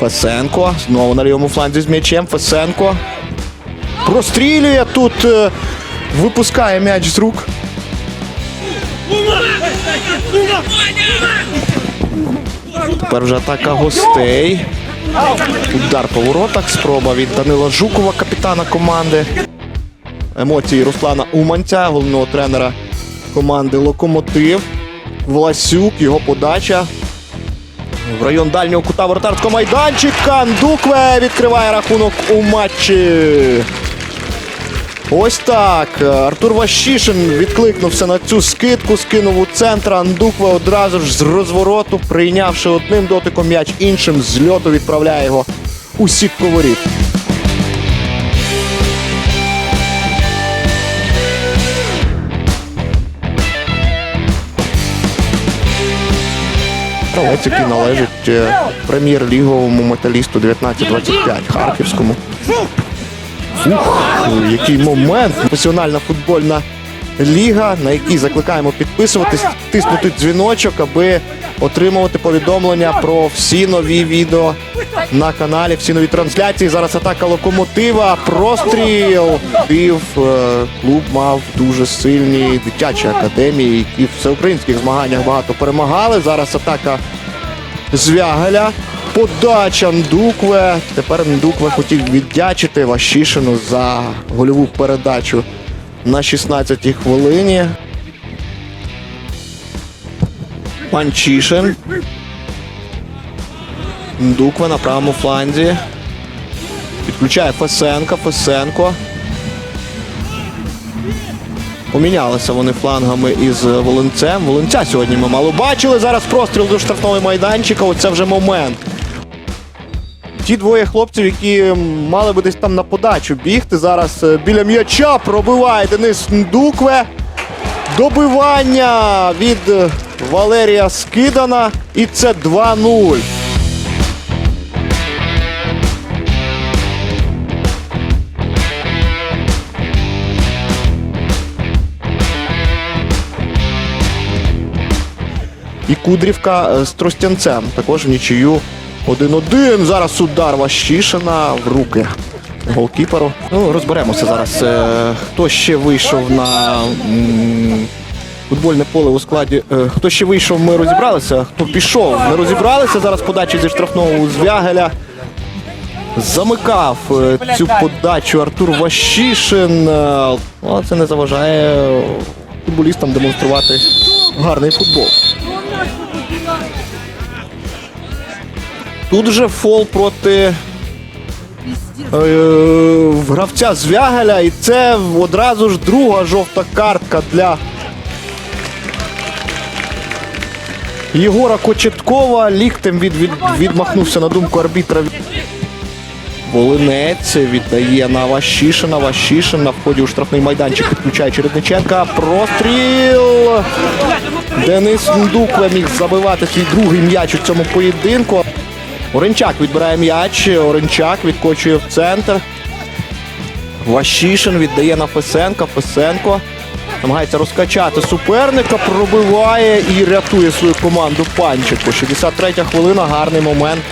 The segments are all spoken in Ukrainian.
Фесенко. Знову на лівому фланзі з м'ячем. Фесенко. Прострілює тут. е, Випускає м'яч з рук. Тепер вже атака гостей. Удар по воротах. Спроба від Данила Жукова, капітана команди. Емоції Руслана Уманця, головного тренера команди Локомотив. Власюк, його подача. В район дальнього кута воротарського майданчика. Ндукве відкриває рахунок у матчі. Ось так. Артур Вашішин відкликнувся на цю скидку, скинув у центр. Андукве одразу ж з розвороту, прийнявши одним дотиком м'яч, іншим з льоту відправляє його у сітку воріт. Який належить е, прем'єр-ліговому металісту 19-25 Харківському. Фух, який момент. Національна футбольна ліга, на якій закликаємо підписуватись, тиснути дзвіночок, аби отримувати повідомлення про всі нові відео на каналі, всі нові трансляції. Зараз атака локомотива, простріл. Київ е, клуб мав дуже сильні дитячі академії, які в всеукраїнських змаганнях багато перемагали. Зараз атака Звягеля. Подача Ндукве. Тепер Ндукве хотів віддячити Вашішину за гольову передачу на 16-й хвилині. Панчишин. Ндукве на правому фланзі. Підключає Фесенка. Фесенко. Помінялися вони флангами із Волинцем. Волинця сьогодні ми мало бачили. Зараз простріл до штрафного майданчика. Оце вже момент. Ті двоє хлопців, які мали би десь там на подачу бігти. Зараз е, біля м'яча пробиває Денис Ндукве. Добивання від е, Валерія Скидана. І це 2-0. І Кудрівка е, з Тростянцем. Також в нічию 1-1. Зараз удар Ващишина в руки голкіперу. Ну, розберемося зараз. е, Хто ще вийшов на футбольне поле у складі. е, Хто ще вийшов, ми розібралися. Хто пішов, ми розібралися. Зараз подача зі штрафного Звягеля. Замикав е, цю подачу Артур Ващишин. Е, це не заважає футболістам демонструвати гарний футбол. Тут же фол проти е, гравця Звягеля, і це одразу ж друга жовта картка для Єгора Кочеткова. Ліктем від, від, відмахнувся на думку арбітра. Волинець віддає на Ващишина. Ващишин на вході у штрафний майданчик підключає Чередниченка. Простріл. Денис Ндукве міг забивати свій другий м'яч у цьому поєдинку. Оренчак відбирає м'яч. Оренчак відкочує в центр. Ващишин віддає на Фесенка. Фесенко намагається розкачати суперника, пробиває і рятує свою команду Панченко. 63 хвилина, гарний момент.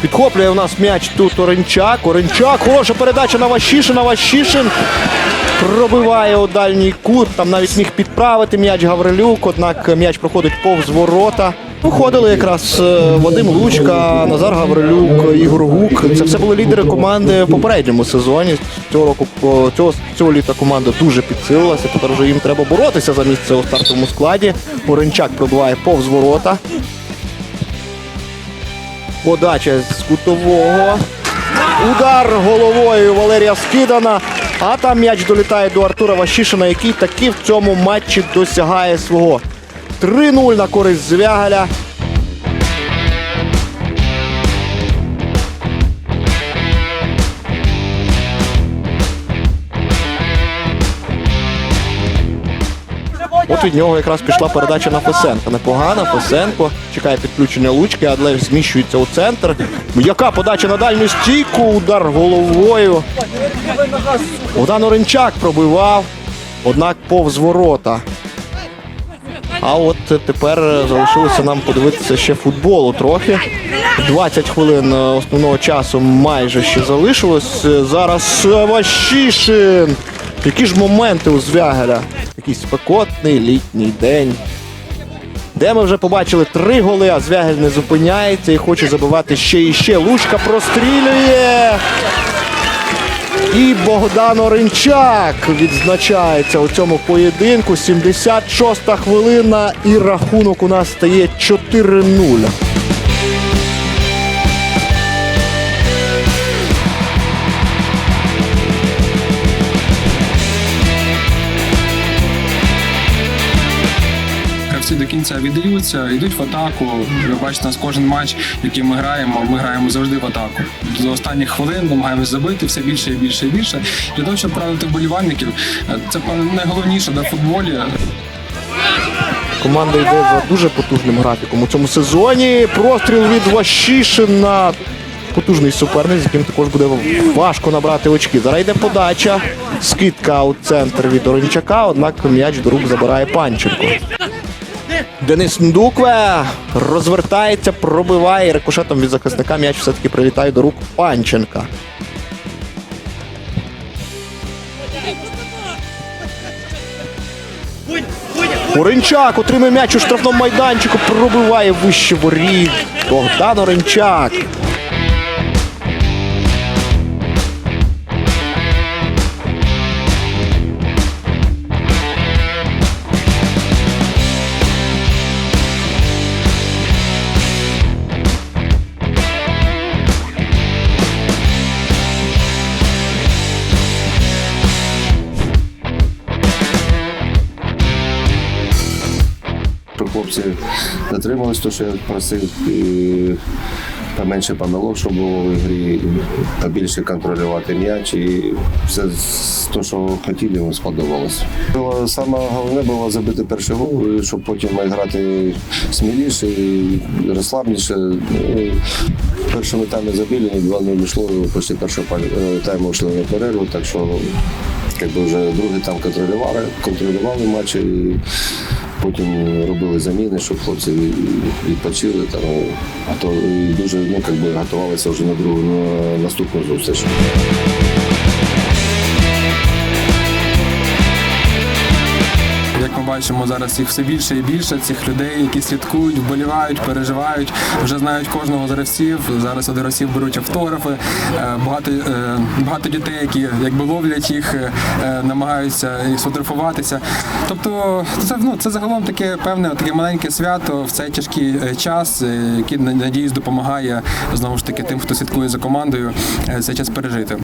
Підхоплює у нас м'яч тут Оренчак. Оренчак, хороша передача на Ващишина. Ващишин пробиває у дальній кут. Там навіть міг підправити м'яч Гаврилюк, однак м'яч проходить повз ворота. Виходили якраз е, Вадим Лучка, Назар Гаврилюк, Ігор Гук. Це все були лідери команди в попередньому сезоні. Цього року цього, цього літа команда дуже підсилилася. Тепер вже їм треба боротися за місце у стартовому складі. Оренчак пробиває повз ворота. Подача з кутового. Удар головою Валерія Скидана. А там м'яч долітає до Артура Ващишина, який таки в цьому матчі досягає свого. 3-0 на користь Звягаля. От від нього якраз пішла передача на Фесенка. Непогана. Фесенко чекає підключення Лучки, Адлев зміщується у центр. Яка подача на дальню стійку? Удар головою. Богдан Оренчак пробивав, однак повз ворота. А от тепер залишилося нам подивитися ще футболу трохи. 20 хвилин е, основного часу майже ще залишилось. Е, Зараз е, Вашішин. Які ж моменти у Звягеля? Якийсь спекотний літній день. Де ми вже побачили три голи, а Звягель не зупиняється і хоче забивати ще і ще. Лучка прострілює. І Богдан Оринчак відзначається у цьому поєдинку. 76-та хвилина і рахунок у нас стає 4-0. Кінця віддаються, йдуть в атаку. Ви бачите, нас кожен матч, який ми граємо, ми граємо завжди в атаку. До останніх хвилин намагаємось забити все більше і більше і більше. Для того, щоб правити вболівальників, це найголовніше на футболі. Команда йде за дуже потужним графіком у цьому сезоні. Простріл від Вашішина. Потужний суперник, з яким також буде важко набрати очки. Зараз йде подача. Скидка у центр від Оринчака, однак м'яч до рук забирає Панченко. Денис Ндукве розвертається, пробиває рикошетом від захисника м'яч все-таки прилітає до рук Панченка. Оренчак отримує м'яч у штрафному майданчику, пробиває вище воріт. Богдан Оренчак. Хлопці дотримались того, що я просив, і поменше помилок, щоб було в ігрі, побільше контролювати м'яч. І все те, що хотіли, їм сподобалось. Було Саме головне було забити перший гол, щоб потім грати сміліше і розслабніше. Ну, В першому забили, 2-0 йшло, після першого е, тайму йшли на перерву, так що якби вже другий там контролювали, контролювали матч. І Потім робили заміни, щоб хлопці відпочили там, а то дуже ну, би, готувалися вже на другу на наступну зустріч. Бачимо, зараз їх все більше і більше цих людей, які слідкують, вболівають, переживають, вже знають кожного з гравців. Зараз від гравців беруть автографи. Е, Багато, е, багато дітей, які якби ловлять їх, е, намагаються їх сфотографуватися. Тобто, це ну це загалом таке певне таке маленьке свято в цей тяжкий час, який надіюсь допомагає знову ж таки тим, хто слідкує за командою, цей час пережити.